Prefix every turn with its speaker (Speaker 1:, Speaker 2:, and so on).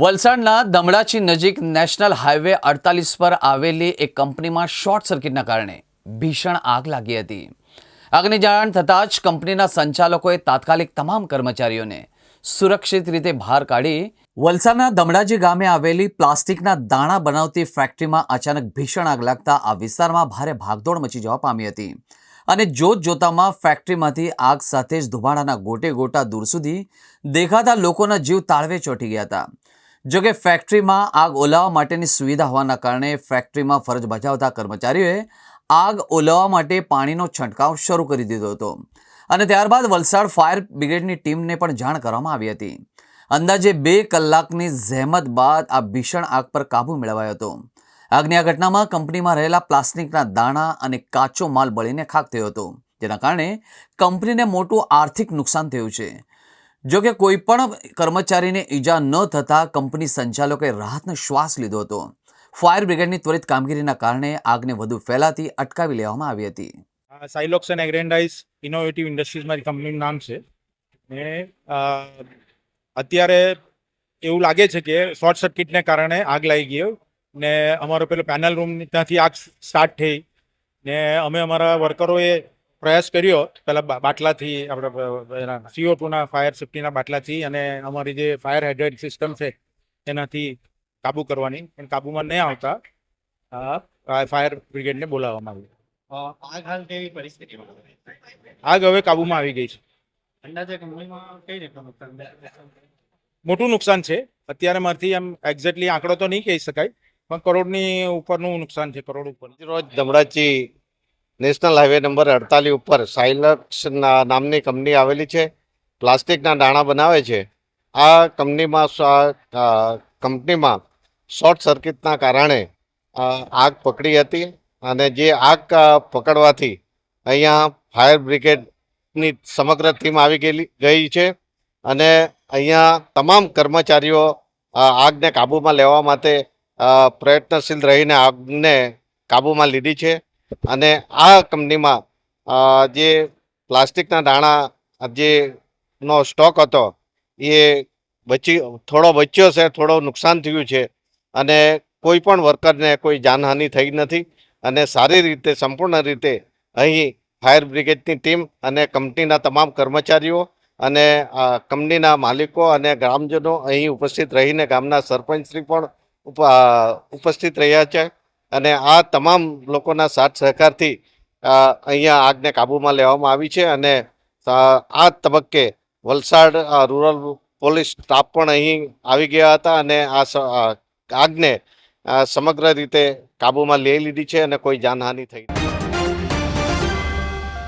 Speaker 1: વલસાડના દમડાચી નજીક national highway અડતાલીસ પર આવેલી એક કંપનીમાં શોર્ટ સર્કિટના કારણે ભીષણ આગ લાગી હતી. આગની જાણ થતાં જ કંપનીના સંચાલકોએ તાત્કાલિક તમામ કર્મચારીઓને સુરક્ષિત રીતે બહાર કાઢી વલસાડના દમડાજી ગામે આવેલી પ્લાસ્ટિકના દાણા બનાવતી ફેક્ટરીમાં અચાનક ભીષણ આગ લાગતા આ વિસ્તારમાં ભારે ભાગદોડ મચી જવા પામી હતી. અને જોત જોતામાં ફેક્ટરીમાંથી આગ સાથે જ ધુમાડાના ગોટે ગોટા દૂર સુધી દેખાતા લોકોના જીવ તાળવે ચોંટી ગયા હતા. જોકે ફેક્ટરીમાં આગ ઓલાવવા માટેની સુવિધા હોવાના કારણે ફેક્ટરીમાં ફરજ બજાવતા કર્મચારીઓએ આગ ઓલાવવા માટે પાણીનો છંટકાવ શરૂ કરી દીધો હતો. અને ત્યારબાદ વલસાડ ફાયર બ્રિગેડની ટીમને પણ જાણ કરવામાં આવી હતી. અંદાજે બે કલાકની zહેમત બાદ આ ભીષણ આગ પર કાબૂ મેળવાયો હતો. આગની આ ઘટનામાં કંપનીમાં રહેલા પ્લાસ્ટિકના દાણા અને કાચો માલ બળીને ખાક થયો હતો. જેના કારણે કંપનીને મોટું આર્થિક નુકસાન થયું છે. જો કે કોઈ પણ કર્મચારીને ઈજા ન થતાં કંપની સંચાલકોએ રાહતનો શ્વાસ લીધો હતો. ફાયર બ્રિગેડની ત્વરિત કામગીરીના કારણે આગને વધુ ફેલાતી અટકાવી લેવામાં આવી હતી.
Speaker 2: Silox and aggrandize innovative industries મારી કંપનીનું નામ છે. ને અત્યારે એવું લાગે છે કે શોર્ટ સર્કિટને કારણે આગ લાગી ગયો ને અમારો પેલો પેનલ રૂમ ત્યાંથી આગ સ્ટાર્ટ થઈ. ને અમે અમારા વર્કરોએ પ્રયાસ કર્યો. પેલા બાટલાથી આપણે સીઓ ટુના ફાયર સેફ્ટીના બાટલાથી અને અમારી જે ફાયર હાઇડ્રેટ સિસ્ટમ છે એનાથી કાબુ કરવાની. પણ કાબુમાં નહીં આવતા આ ફાયર બ્રિગેડને બોલાવવામાં આવ્યું.
Speaker 3: આગ હાલ કેવી પરિસ્થિતિમાં
Speaker 2: આગ હવે કાબુમાં આવી ગઈ છે.
Speaker 3: અંદાજે કંપનીમાં કઈ રીતનું નુકસાન
Speaker 2: મોટું નુકસાન છે. અત્યારે મારથી એમ એક્ઝેક્ટલી આંકડો તો નહીં કહી શકાય પણ કરોડની ઉપરનું નુકસાન છે કરોડ ઉપર.
Speaker 4: રોજ ધમડાચી નેશનલ હાઈવે નંબર અડતાલીસ ઉપર સાયલક્સ નામની કંપની આવેલી છે, પ્લાસ્ટિકના દાણા બનાવે છે. આ કંપનીમાં કંપનીમાં શોર્ટ સર્કિટના કારણે આગ પકડી હતી અને જે આગ પકડવાથી અહીંયા ફાયર બ્રિગેડની સમગ્ર ટીમ આવી ગયેલી, ગઈ છે અને અહીંયા તમામ કર્મચારીઓ આગને કાબૂમાં લેવા માટે પ્રયત્નશીલ રહીને આગને કાબૂમાં લીધી છે. અને આ કંપનીમાં જે પ્લાસ્ટિકના દાણા, જે નો સ્ટોક હતો, એ બચી, થોડો બચ્યો છે, થોડો નુકસાન થયું છે. અને કોઈ પણ વર્કરને કોઈ જાનહાનિ થઈ નથી. અને સારી રીતે, સંપૂર્ણ રીતે અહીં ફાયર બ્રિગેડની ટીમ અને કંપનીના તમામ કર્મચારીઓ અને કંપનીના માલિકો અને ગ્રામજનો અહીં ઉપસ્થિત રહીને ગામના સરપંચશ્રી પણ ઉપ- ઉપસ્થિત રહ્યા છે. અને આ તમામ લોકોના સાથ સહકારથી અહીંયા આગને કાબૂમાં લેવામાં આવી છે અને આ તબક્કે વલસાડ રૂરલ પોલીસ સ્ટાફ પણ અહીં આવી ગયા હતા અને આ આગને સમગ્ર રીતે કાબૂમાં લઈ લીધી છે અને કોઈ જાનહાનિ થઈ નથી.